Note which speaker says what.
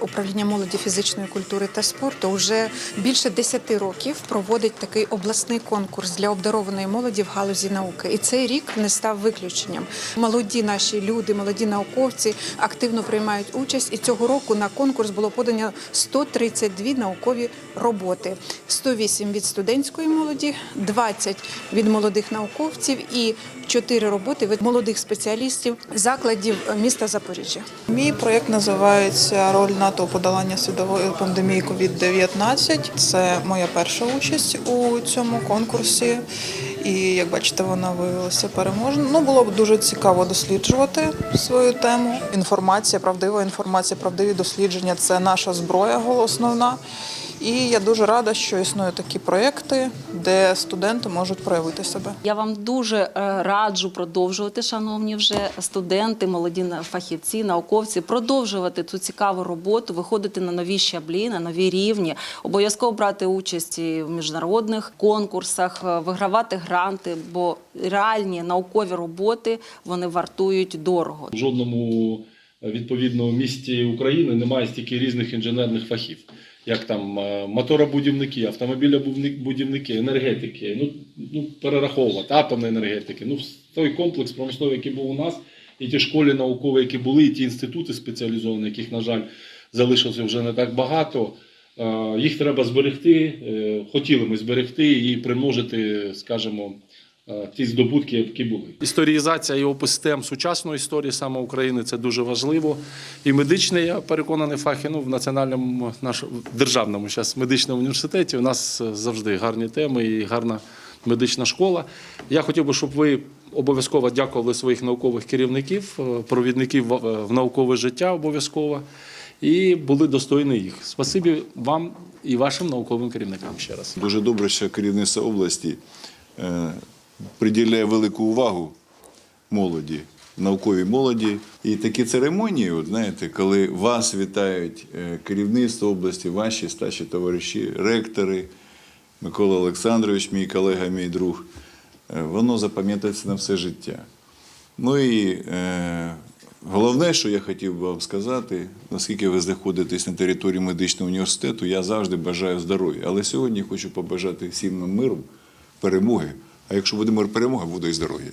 Speaker 1: Управління молоді фізичної культури та спорту вже більше 10 років проводить такий обласний конкурс для обдарованої молоді в галузі науки. І цей рік не став виключенням. Молоді наші люди, молоді науковці активно приймають участь. І цього року на конкурс було подано 132 наукові роботи: 108 від студентської молоді, 20 від молодих науковців і 4 роботи від молодих спеціалістів закладів міста Запоріжжя.
Speaker 2: Мій проєкт називається Роль НАТО у подоланні світової пандемії COVID-19. Це моя перша участь у цьому конкурсі. І як бачите, вона виявилася переможною. Ну було б дуже цікаво досліджувати свою тему. Інформація, правдива інформація, правдиві дослідження це наша зброя основна. І я дуже рада, що існують такі проєкти, де студенти можуть проявити себе.
Speaker 3: Я вам дуже е, раджу продовжувати, шановні вже студенти, молоді фахівці, науковці, продовжувати цю цікаву роботу, виходити на нові щаблі, на нові рівні, обов'язково брати участь і в міжнародних конкурсах, е, вигравати гранти, бо реальні наукові роботи вони вартують дорого.
Speaker 4: В жодному відповідно місті України немає стільки різних інженерних фахів, як там е, моторобудівники, автомобілебудівники, енергетики, ну, ну перераховувати, атомної енергетики. Ну, той комплекс промисловий, який був у нас, і ті школи наукові, які були, і ті інститути спеціалізовані, яких, на жаль, залишилося вже не так багато. е, Їх треба зберегти. е, Хотіли ми зберегти і примножити, скажімо, ті здобутки, які були. Історіїзація і опис систем сучасної історії саме України це дуже важливо. І медичний, я переконаний, фахи ну, в національному нашому державному зараз медичному університеті. У нас е, завжди гарні теми і гарна медична школа. Я хотів би, щоб ви обов'язково дякували своїх наукових керівників, е, провідників в е, наукове життя обов'язково. І були достойні їх. Спасибі вам і вашим науковим керівникам ще раз.
Speaker 5: Дуже добре, що керівництво області е, приділяє велику увагу молоді, науковій молоді. І такі церемонії, от, знаєте, коли вас вітають е, керівництво області, ваші старші товариші, ректори, Микола Олександрович, мій колега, мій друг, е, воно запам'ятається на все життя. Ну і е, головне, що я хотів би вам сказати, наскільки ви знаходитесь на території медичного університету, я завжди бажаю здоров'я. Але сьогодні хочу побажати всім нам миру, перемоги. А якщо буде мир перемоги, буде і здоров'я.